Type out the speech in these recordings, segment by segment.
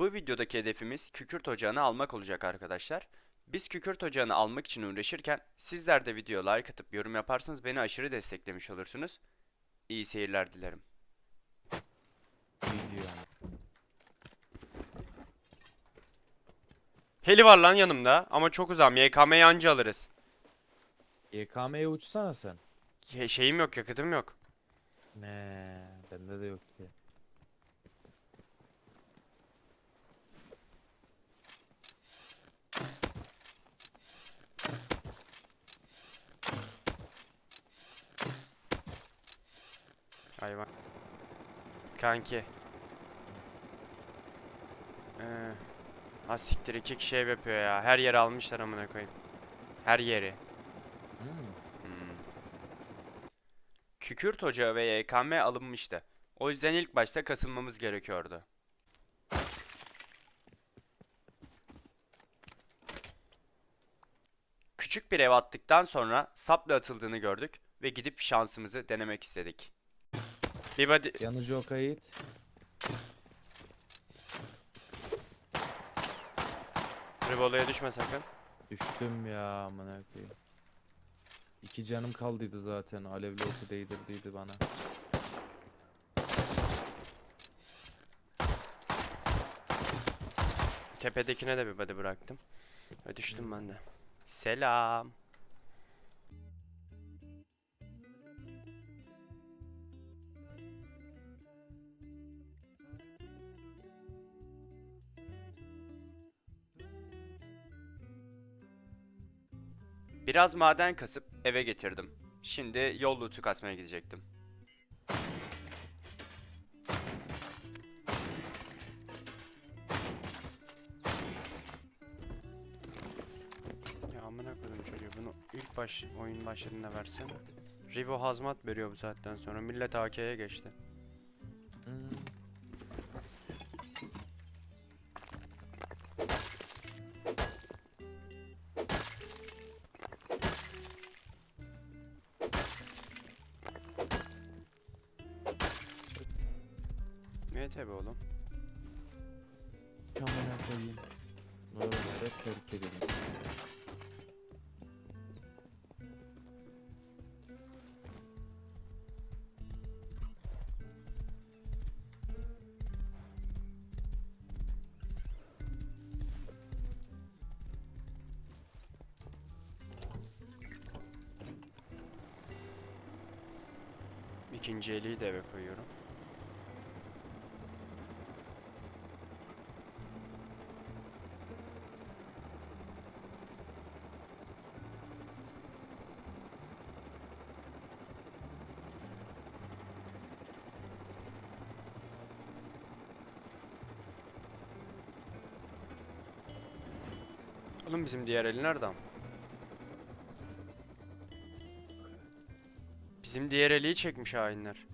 Bu videodaki hedefimiz kükürt ocağını almak olacak arkadaşlar. Biz kükürt ocağını almak için uğraşırken sizler de videoya like atıp yorum yaparsanız beni aşırı desteklemiş olursunuz. İyi seyirler dilerim. Heli var lan yanımda ama çok uzağım. YKM'yi anca alırız. YKM'ye uçsana sen. Ye- şeyim yok, yakıtım yok. Ne, bende de yok ki. Hayvan. Kanki. Ee, ha siktir iki kişi ev yapıyor ya. Her yeri almışlar amına koyayım. Her yeri. Hmm. Hmm. Kükürt ocağı ve YKM alınmıştı. O yüzden ilk başta kasılmamız gerekiyordu. Küçük bir ev attıktan sonra sapla atıldığını gördük ve gidip şansımızı denemek istedik. Bir body... Yanıcı o kayıt. Rivolo'ya düşme sakın. Düştüm ya amına koyayım. İki canım kaldıydı zaten. Alevli oku değdirdiydi bana. Tepedekine de bir body bıraktım. Ve düştüm ben de. Selam. Biraz maden kasıp eve getirdim. Şimdi yol lootu kasmaya gidecektim. Ya amına çocuğu bunu ilk baş oyun başladığında versene. Rivo hazmat veriyor bu saatten sonra. Millet AK'ye geçti. Ne tabi oğlum. Amına koyayım. Oraları terk edelim. İkinci eliyi de eve koyuyorum. Oğlum bizim diğer eli nerede? am? Bizim diğer eliyi çekmiş hainler.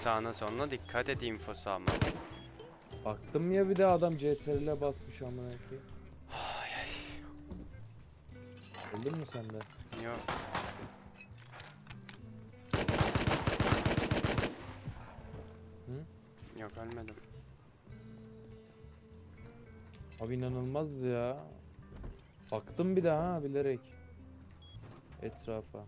Sağına soluna dikkat et infosu ama. Baktım ya bir de adam CTRL'e basmış amına koyayım. Öldün mü sen de? Yok. Hı? Yok ölmedim. Abi inanılmaz ya. Baktım bir daha ha bilerek. Etrafa.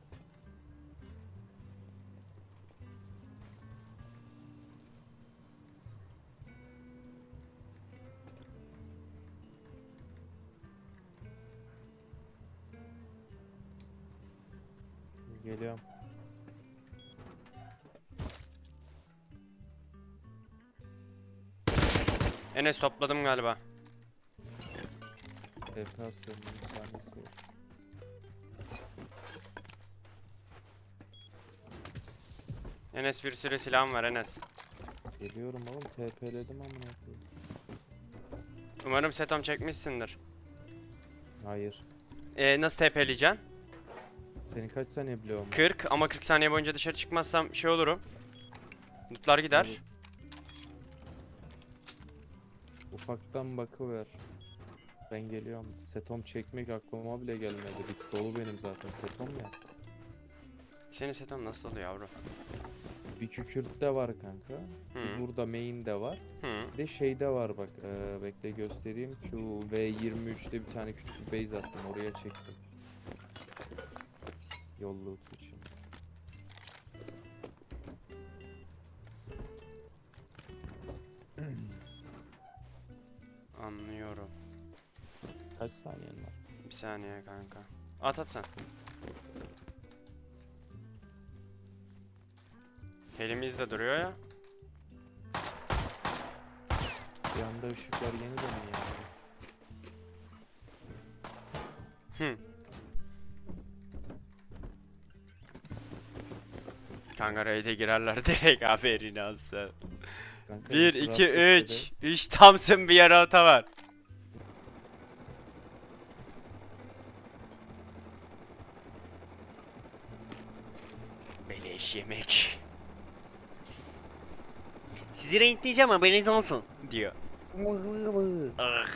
Geliyorum. Enes topladım galiba. TP atıyorum bir tanesi var. Enes bir sürü silahım var Enes. Geliyorum oğlum TP'ledim amına koyayım. Umarım setom çekmişsindir. Hayır. Ee, nasıl TP'leyeceksin? Seni kaç saniye biliyorum? 40 ama 40 saniye boyunca dışarı çıkmazsam şey olurum. Lootlar gider. Olur. Ufaktan bakıver. Ben geliyorum. Setom çekmek aklıma bile gelmedi. Bit dolu benim zaten setom ya. Senin seton nasıl oluyor yavrum? Bir kükürt de var kanka. Bir burada main de var. Hı. Bir de şeyde var bak. eee, bekle göstereyim. Şu V23'te bir tane küçük bir base attım. Oraya çektim. Yol loot için. Anlıyorum. Kaç saniyen var? Bir saniye kanka. At at sen. Elimizde duruyor ya. Bir anda ışıklar yeni dönüyor yani. Hı. Kanka raid'e girerler direkt haberini alsın. Kanka 1, itiraf 2, etse 3. 3 Thompson bir yarata var. Beleş yemek. Sizi renkleyeceğim haberiniz olsun diyor. Ah.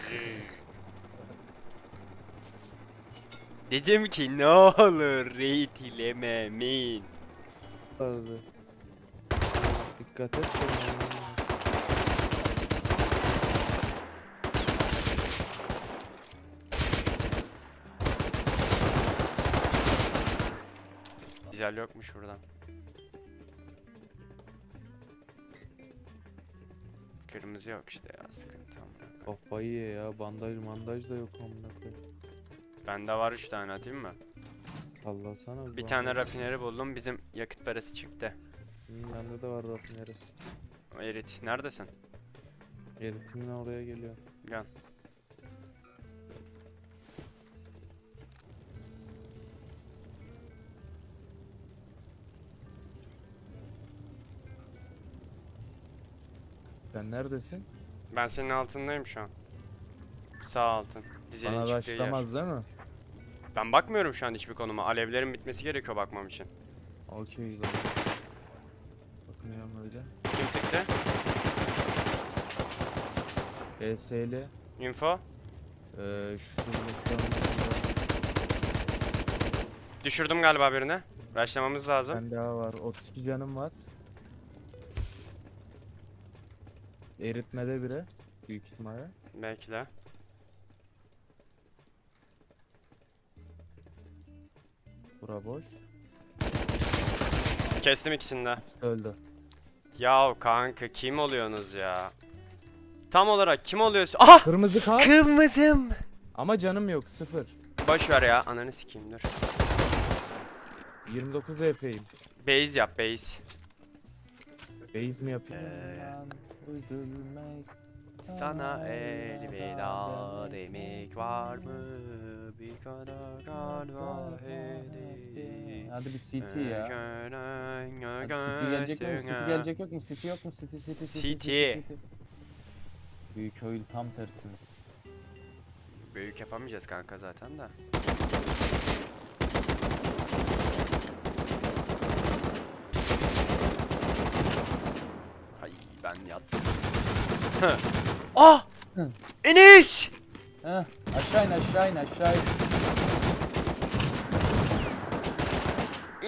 Dedim ki ne olur raid ilememin. Abi. Dikkat et. Güzel yokmuş buradan. Kırmızı yok işte ya sıkıntı koyayım. Kafayı ye ya. Bandaj mandaj da yok amına koyayım. Bende var 3 tane atayım mı? Sallasana. Bir tane rafineri buldum bizim yakıt parası çıktı. Hı, bende de var rafineri. Erit neredesin? Eritimin oraya geliyor. Gel. Sen neredesin? Ben senin altındayım şu an. Sağ altın. Dizelin Bana çıktığı yer. başlamaz değil mi? Ben bakmıyorum şu an hiçbir konuma. Alevlerin bitmesi gerekiyor bakmam için. Okey lan. Bakmıyorum öyle. Kim sıktı? ESL. Info. Eee şu şu an Düşürdüm galiba birini. Başlamamız lazım. ben daha var. 32 canım var. Eritmede biri. Büyük ihtimalle. Bekle. Bura boş. Kestim ikisini de. Öldü. Ya kanka kim oluyorsunuz ya? Tam olarak kim oluyorsun? Aha! Kırmızı kart. Kırmızım. Ama canım yok. Sıfır. Boş ver ya. Ananı sikeyim dur. 29 EP'yim. Base yap base. Base mi yapayım? Ee, Sana elveda demek var mı? Bir kadar galiba hediye. Hadi bir CT ya. Hadi City gelecek yok mu? City gelecek yok mu? City yok mu? City City City City. Büyük oyun tam tersiniz. Büyük yapamayacağız kanka zaten de. Ay ben yattım. ah! Enes! Heh, aşağı in aşağı in aşağı in.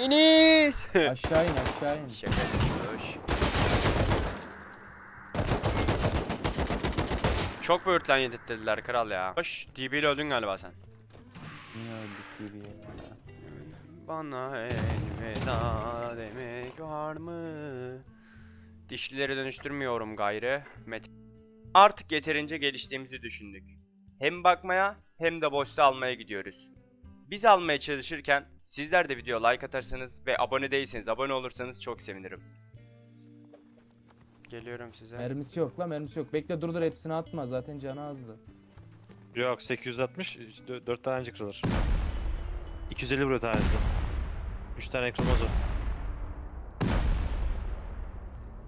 Enes! Aşağı in aşağı in. Şaka yapmış. Çok böğürtlen yedirttiler kral ya. Hoş, DB ile öldün galiba sen. Niye öldük gibi ya? Bana elveda demek var mı? Dişlileri dönüştürmüyorum gayrı. Met Artık yeterince geliştiğimizi düşündük. Hem bakmaya hem de boşsa almaya gidiyoruz. Biz almaya çalışırken sizler de video like atarsanız ve abone değilseniz abone olursanız çok sevinirim. Geliyorum size. Mermisi yok lan mermisi yok. Bekle dur dur hepsini atma zaten canı azdı. Yok 860 4 tane önce kırılır. 250 vuruyor tanesi. 3 tane kırılmaz o.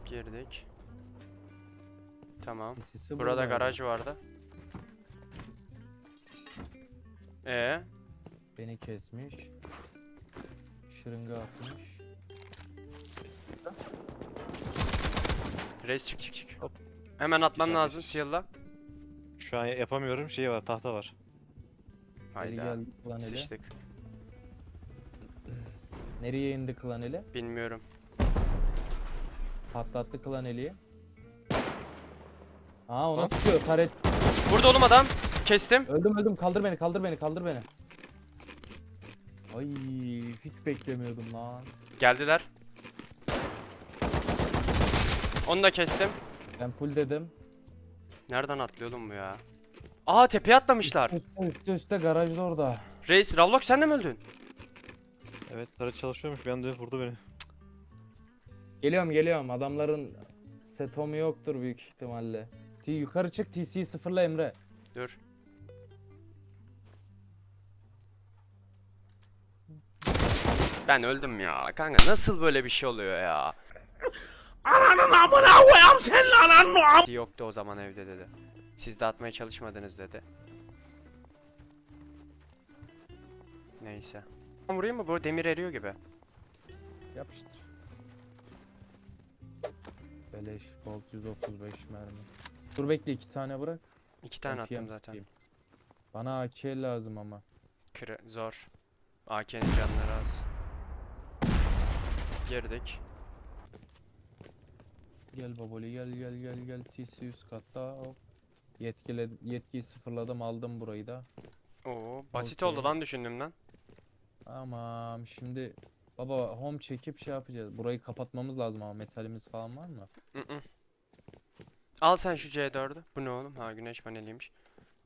Girdik. Tamam. Burada buradaydı. garaj vardı. Ee, Beni kesmiş. Şırınga atmış. reis çık çık çık. Hop. Hemen atman Güzel, lazım güzel. Seal'la. Şu an yapamıyorum. Şey var, tahta var. Hayda. geldi klan. Sıçtık. Nereye indi klan eli? Bilmiyorum. Patlattı klan eliyi. Aa o Ha? nasıl sıkıyor? Taret. Burada oğlum adam. Kestim. Öldüm öldüm. Kaldır beni kaldır beni kaldır beni. Ay hiç beklemiyordum lan. Geldiler. Onu da kestim. Ben full dedim. Nereden atlıyor oğlum bu ya? Aa tepeye atlamışlar. Üstte üstte üstte garajda orada. Reis, Ravlok sen de mi öldün? Evet, taret çalışıyormuş. Bir anda vurdu beni. Geliyorum geliyorum. Adamların setomu yoktur büyük ihtimalle. T yukarı çık TC'yi sıfırla Emre. Dur. Ben öldüm ya. Kanka nasıl böyle bir şey oluyor ya? Ananın amına koyam senin ananın Yoktu o zaman evde dedi. Siz de atmaya çalışmadınız dedi. Neyse. Vurayım mı? Bu demir eriyor gibi. Yapıştır. Beleş bolt 135 mermi. Dur bekle iki tane bırak. İki tane Ben attım zaten. sıkayım. Bana AK lazım ama. Kre zor. AK'nin canları az. Girdik. Gel baboli gel gel gel gel TC üst katta hop. Yetkile, yetkiyi sıfırladım aldım burayı da. Oo, basit oldu Okey. lan düşündüğümden. Tamam şimdi baba home çekip şey yapacağız. Burayı kapatmamız lazım ama metalimiz falan var mı? Al sen şu C4'ü. Bu ne oğlum? Ha güneş paneliymiş.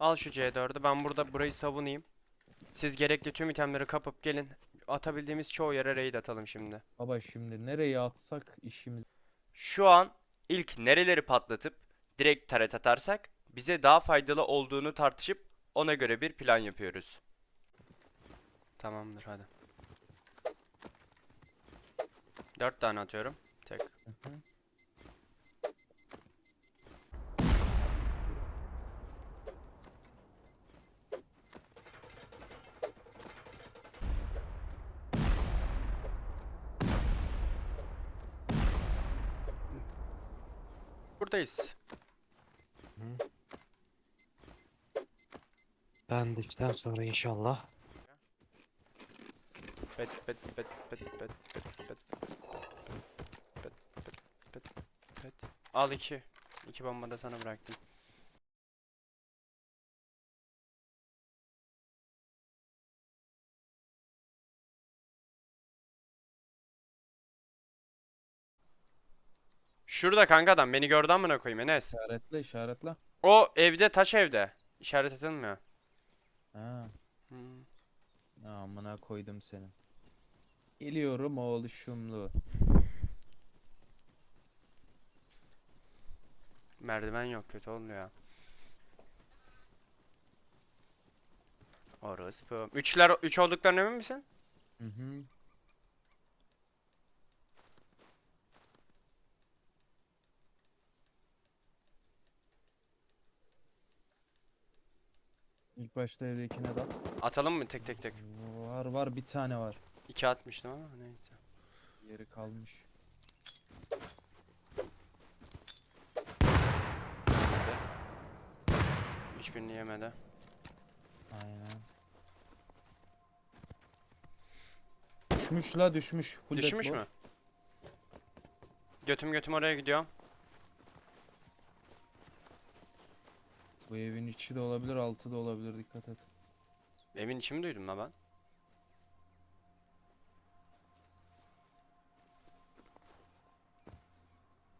Al şu C4'ü. Ben burada burayı savunayım. Siz gerekli tüm itemleri kapıp gelin. Atabildiğimiz çoğu yere raid atalım şimdi. Baba şimdi nereye atsak işimiz Şu an ilk nereleri patlatıp direkt taret atarsak bize daha faydalı olduğunu tartışıp ona göre bir plan yapıyoruz. Tamamdır hadi. Dört tane atıyorum. Tek. Hı hı. Buradayız. Ben de işten sonra inşallah. Bet bet bet bet bet bet bet bet bet bet bet Al iki. İki bomba da sana bıraktım. Şurada kanka adam beni gördü amına koyayım Enes. işaretle işaretle. O evde taş evde. İşaret edilmiyor. Ha. Hmm. Amına koydum seni. Geliyorum oğluşumlu. Merdiven yok kötü oluyor ya. Orospu. Üçler üç olduklarına emin misin? Hı hı. İlk başta evdekine dal. Atalım mı tek tek tek? Var var bir tane var. İki atmıştım ama neyse. Yeri kalmış. Hiçbirini yemedi. Aynen. Düşmüş la düşmüş. Full Düşmüş mü? Götüm götüm oraya gidiyor. Bu evin içi de olabilir altı da olabilir dikkat et. Evin içimi duydum la ben.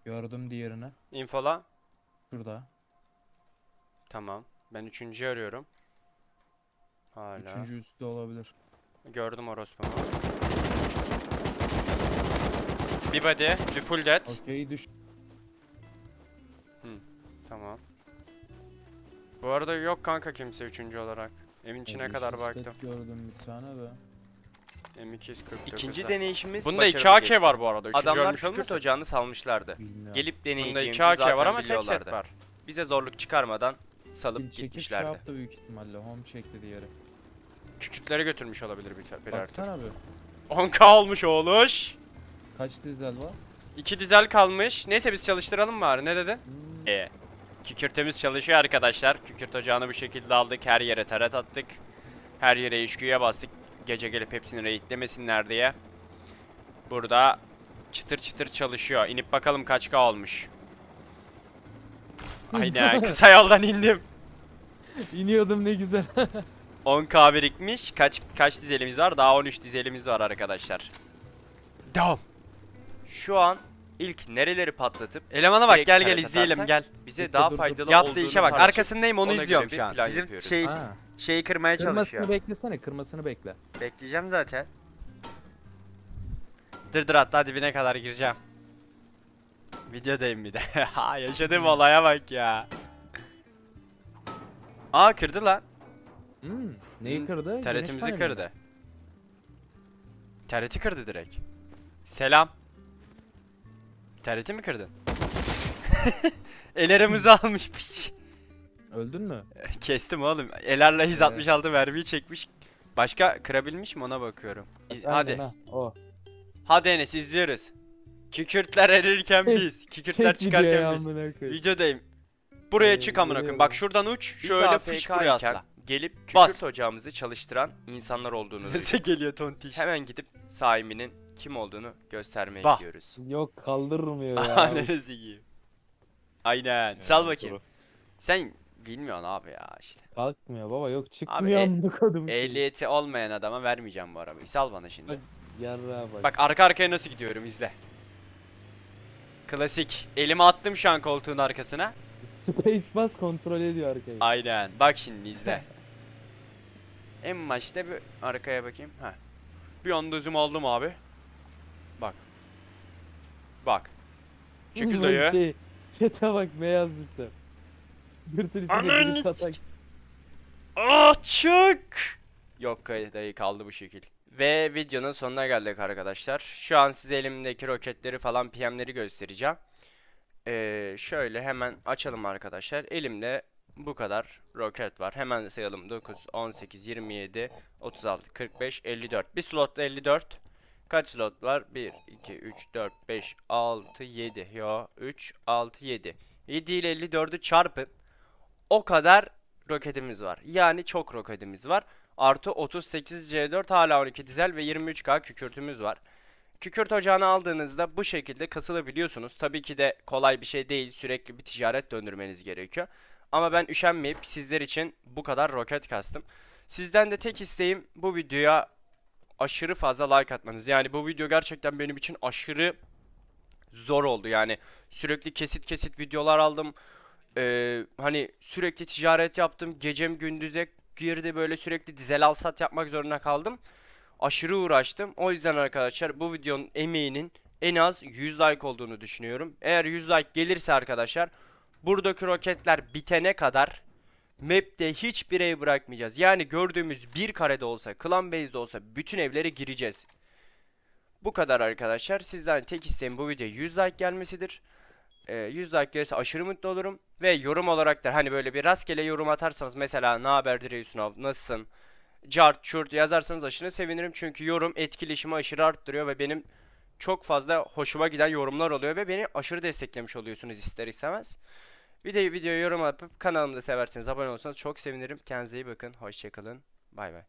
Gördüm diğerini. Infola. Şurada. Tamam. Ben üçüncüyü arıyorum. Hala. Üçüncü üstte olabilir. Gördüm orospumu. Bir body. Bir full dead. Okey düş. Tamam. Bu arada yok kanka kimse üçüncü olarak. Evin içine kadar baktım. Gördüm bir tane de. M249. İkinci deneyişimiz Bunda iki başarılı AK geçti. var bu arada. Üçüncü Adamlar ölmüş olmasın? ocağını salmışlardı. Bilmiyorum. Gelip Bunda deneyeceğimizi iki AK zaten var ama tek set biliyorlardı. var. Bize zorluk çıkarmadan salıp çekip şey gitmişlerdi. yaptı büyük ihtimalle. Home çekti diğeri. Kükürtleri götürmüş olabilir bir, birer tür. Baksana bir. 10k olmuş oğluş. Kaç dizel var? İki dizel kalmış. Neyse biz çalıştıralım bari. Ne dedin? Hmm, E. Kükürtümüz çalışıyor arkadaşlar. Kükürt ocağını bu şekilde aldık. Her yere taret attık. Her yere işküye bastık. Gece gelip hepsini raidlemesinler diye. Burada çıtır çıtır çalışıyor. İnip bakalım kaç K olmuş. Aynen kısa yoldan indim. İniyordum ne güzel. 10k birikmiş. Kaç kaç dizelimiz var? Daha 13 dizelimiz var arkadaşlar. Devam. Şu an ilk nereleri patlatıp Elemana bak direkt gel gel izleyelim atarsak gel. Bize daha dur, dur. faydalı Yaptığı olduğunu işe bak. Arkasındayım onu Ona göre izliyorum bir şu an. plan Bizim yapıyoruz. şey Ha. şeyi kırmaya çalışıyor. Kırmasını beklesene kırmasını bekle. Bekleyeceğim zaten. Dır dır hatta dibine kadar gireceğim. Videodayım bir de. ha yaşadığım olaya bak ya. Aa kırdı lan. Hmm. Neyi kırdı? Güneş Taretimizi paneli mi? kırdı. Tareti kırdı direkt. Selam. Tareti mi kırdın? Ellerimizi almış piç. Öldün mü? Kestim oğlum. Elerle 166 mermiyi çekmiş. Başka kırabilmiş mi ona bakıyorum. İz- hadi. ha, O. Hadi Enes izliyoruz. Kükürtler erirken Çek- biz. Kükürtler çıkarken biz. Videodayım. Buraya Ee, çık amına koyayım. Bak şuradan uç. Biz Şöyle AFK fış buraya iken atla. Gelip kükürt Bas. ocağımızı çalıştıran insanlar olduğunu duyduk. Nasıl geliyor tontiş? Hemen gidip sahibinin kim olduğunu göstermeye Bah. gidiyoruz. Yok kaldırmıyor ya. Ananı sikeyim. Aynen. Sal Evet, bakayım. doğru. Sen bilmiyorsun abi ya işte. Kalkmıyor baba yok çıkmıyor e- amına kodum. Ehliyeti olmayan adama vermeyeceğim bu arabayı. Sal bana şimdi. Bak. Yarrağa bak. Bak arka arkaya nasıl gidiyorum izle. Klasik. Elimi attım şu an koltuğun arkasına. Space bas kontrol ediyor arkayı. Aynen. Bak şimdi izle. en başta bir arkaya bakayım. Ha. Bir anda zoom aldım abi. Bak. Bak. Çekil dayı. Şey, çete bak beyaz zıptı. Gürtün içinde Ananı gülüp satan. sik- Açık. Yok dayı kaldı bu şekil. Ve videonun sonuna geldik arkadaşlar. Şu an size elimdeki roketleri falan PM'leri göstereceğim. Ee, şöyle hemen açalım arkadaşlar. Elimde bu kadar roket var. Hemen sayalım. 9, 18, 27, 36, 45, 54. Bir slotta 54. Kaç slot var? 1, 2, 3, 4, 5, 6, 7. Yo 3, 6, 7. 7 ile 54'ü çarpın. O kadar roketimiz var. Yani çok roketimiz var. Artı 38 C4 hala 12 dizel ve 23K kükürtümüz var. Kükürt ocağını aldığınızda bu şekilde kasılabiliyorsunuz. Tabii ki de kolay bir şey değil. Sürekli bir ticaret döndürmeniz gerekiyor. Ama ben üşenmeyip sizler için bu kadar roket kastım. Sizden de tek isteğim bu videoya aşırı fazla like atmanız. Yani bu video gerçekten benim için aşırı zor oldu. Yani sürekli kesit kesit videolar aldım. Ee, hani sürekli ticaret yaptım. Gecem gündüze girdi böyle sürekli dizel al sat yapmak zorunda kaldım. Aşırı uğraştım. O yüzden arkadaşlar bu videonun emeğinin en az 100 like olduğunu düşünüyorum. Eğer 100 like gelirse arkadaşlar buradaki roketler bitene kadar map'te hiçbir ev bırakmayacağız. Yani gördüğümüz bir karede olsa, clan base'de olsa bütün evlere gireceğiz. Bu kadar arkadaşlar. Sizden tek isteğim bu videoya 100 like gelmesidir. Ee, 100 like gelirse aşırı mutlu olurum. Ve yorum olarak da hani böyle bir rastgele yorum atarsanız mesela ne haber Direysunov nasılsın? Cart çurt yazarsanız aşırı sevinirim. Çünkü yorum etkileşimi aşırı arttırıyor ve benim çok fazla hoşuma giden yorumlar oluyor ve beni aşırı desteklemiş oluyorsunuz ister istemez. Bir de videoya yorum yapıp kanalımı da severseniz abone olursanız çok sevinirim. Kendinize iyi bakın. Hoşçakalın. Bay bay.